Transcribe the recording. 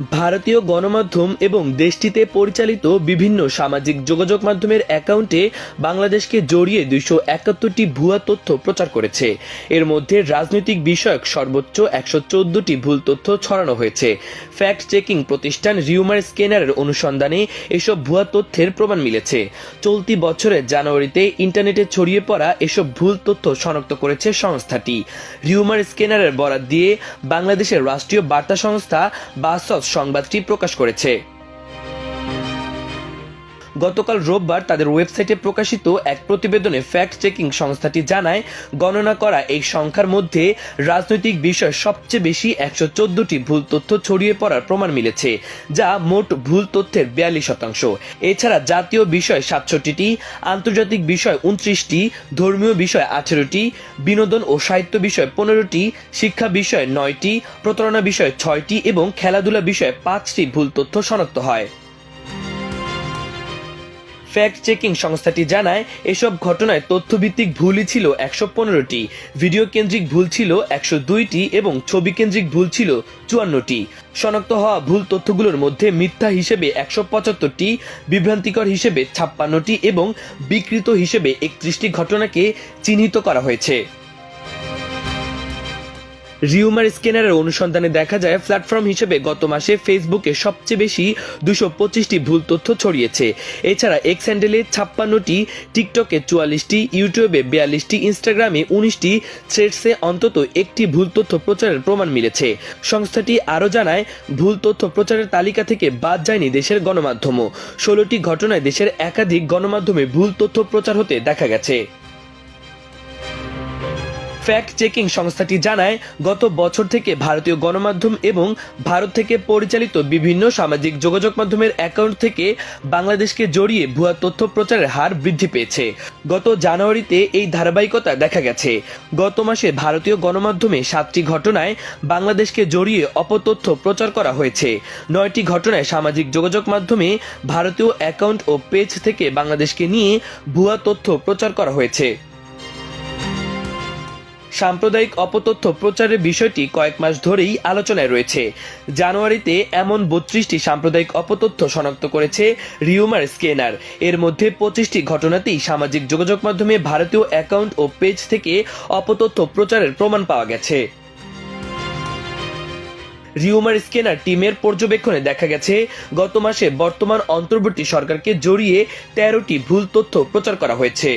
ভারতীয় গণমাধ্যম এবং দেশটিতে পরিচালিত বিভিন্ন সামাজিক যোগাযোগ মাধ্যমের অ্যাকাউন্টে বাংলাদেশকে জড়িয়ে দুইশো একাত্তরটি ভুয়া তথ্য প্রচার করেছে। এর মধ্যে রাজনৈতিক বিষয়ক সর্বোচ্চ একশো চোদ্দটি ভুল তথ্য ছড়ানো হয়েছে। ফ্যাক্ট চেকিং প্রতিষ্ঠান রিউমার স্ক্যানারের অনুসন্ধানে এসব ভুয়া তথ্যের প্রমাণ মিলেছে। চলতি বছরের জানুয়ারিতে ইন্টারনেটে ছড়িয়ে পড়া এসব ভুল তথ্য শনাক্ত করেছে সংস্থাটি। রিউমার স্ক্যানারের বরাত দিয়ে বাংলাদেশের রাষ্ট্রীয় বার্তা সংস্থা বাসস সংবাদটি প্রকাশ করেছে। গতকাল রোববার তাদের ওয়েবসাইটে প্রকাশিত এক প্রতিবেদনে ফ্যাক্ট চেকিং সংস্থাটি জানায়, গণনা করা এই সংখ্যার মধ্যে রাজনৈতিক বিষয় সবচেয়ে বেশি একশো ভুল তথ্য ছড়িয়ে পড়ার প্রমাণ মিলেছে, যা মোট ভুল তথ্যের বিয়াল্লিশ শতাংশ। এছাড়া জাতীয় বিষয় সাতষট্টিটি, আন্তর্জাতিক বিষয় উনত্রিশটি ধর্মীয় বিষয় আঠেরোটি, বিনোদন ও সাহিত্য বিষয় পনেরোটি, শিক্ষা বিষয় নয়টি, প্রতারণা বিষয় ছয়টি এবং খেলাধুলা বিষয়ে পাঁচটি ভুল তথ্য শনাক্ত হয়। ফ্যাক্ট চেকিং সংস্থাটি জানায়, এসব ঘটনায় তথ্যভিত্তিক ভুলই ছিল একশো পনেরোটি ভিডিও কেন্দ্রিক ভুল ছিল একশো দুইটি এবং ছবি কেন্দ্রিক ভুল ছিল চুয়ান্নটি। শনাক্ত হওয়া ভুল তথ্যগুলোর মধ্যে মিথ্যা হিসেবে একশো পঁচাত্তরটি, বিভ্রান্তিকর হিসেবে ছাপ্পান্নটি এবং বিকৃত হিসেবে একত্রিশটি ঘটনাকে চিহ্নিত করা হয়েছে। রিউমার স্ক্যানারের অনুসন্ধানে দেখা যায়, প্ল্যাটফর্ম হিসেবে গত মাসে ফেসবুকে সবচেয়ে বেশি দুশো পঁচিশটি ভুল তথ্য ছড়িয়েছে। এছাড়া এক্স হ্যান্ডেলে ছাপ্পান্নটি টিকটকে চুয়াল্লিশটি ইউটিউবে বিয়াল্লিশটি ইনস্টাগ্রামে উনিশটি থ্রেডসে অন্তত একটি ভুল তথ্য প্রচারের প্রমাণ মিলেছে। সংস্থাটি আরও জানায়, ভুল তথ্য প্রচারের তালিকা থেকে বাদ যায়নি দেশের গণমাধ্যমও। ষোলোটি ঘটনায় দেশের একাধিক গণমাধ্যমে ভুল তথ্য প্রচার হতে দেখা গেছে। ফ্যাক্ট চেকিং সংস্থাটি জানায়, গত বছর থেকে ভারতীয় গণমাধ্যম এবং ভারত থেকে পরিচালিত বিভিন্ন সামাজিক যোগাযোগ মাধ্যমের অ্যাকাউন্ট থেকে বাংলাদেশকে জড়িয়ে ভুয়া তথ্য প্রচারের হার বৃদ্ধি পেয়েছে। গত জানুয়ারিতে এই ধারাবাহিকতা দেখা গেছে। গত মাসে ভারতীয় গণমাধ্যমে সাতটি ঘটনায় বাংলাদেশকে জড়িয়ে অপতথ্য প্রচার করা হয়েছে। নয়টি ঘটনায় সামাজিক যোগাযোগ মাধ্যমে ভারতীয় অ্যাকাউন্ট ও পেজ থেকে বাংলাদেশকে নিয়ে ভুয়া তথ্য প্রচার করা হয়েছে। সাম্প্রদায়িক অপতথ্য প্রচারের বিষয়টি কয়েক মাস ধরেই আলোচনায় রয়েছে। জানুয়ারিতে এমন বত্রিশটি সাম্প্রদায়িক অপতথ্য শনাক্ত করেছে রিউমার স্কেনার এর মধ্যে পঁচিশটি ঘটনাতেই সামাজিক যোগাযোগ মাধ্যমে ভারতীয় অ্যাকাউন্ট ও পেজ থেকে অপতথ্য প্রচারের প্রমাণ পাওয়া গেছে। রিউমার স্কেনার টিমের পর্যবেক্ষণে দেখা গেছে, গত মাসে বর্তমান অন্তর্বর্তী সরকারকে জড়িয়ে তেরোটি ভুল তথ্য প্রচার করা হয়েছে।